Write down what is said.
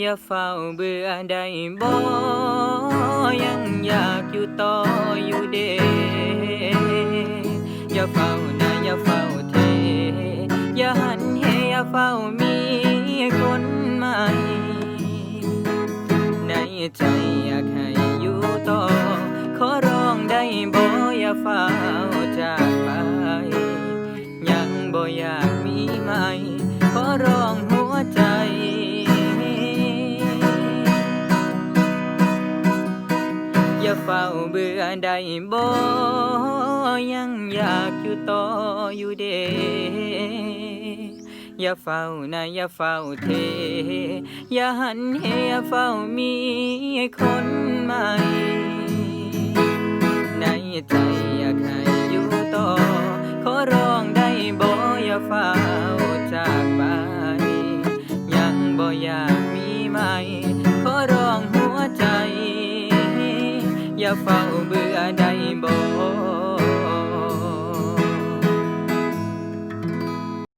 อย่าเฝ้าเบื่อได้บ่ยังอยากอยู่ต่ออยู่เดอย่าเฝ้านะอย่าเฝ้าเท อย่าหันเหอย่าเฝ้ามีคนใหม่ ในใจอยากให้อยู่ต่อ ขอร้องได้บ่อย่าเฝ้าจากไป ยังบ่อยากมีใหม่ เฝ้าเบื่อได้บ่ยังอยากอยู่ต่ออยู่เดอย่าเฝ้านะอย่าเฝ้าเท อย่าหันเหอย่าเฝ้ามีคนใหม่ ในใจอยากให้อยู่ต่อ ขอร้องได้บ่อย่าเฝ้าจากไป ยังบ่อยากมีใหม่ อย่าเฝ้าเบื่อได้บ่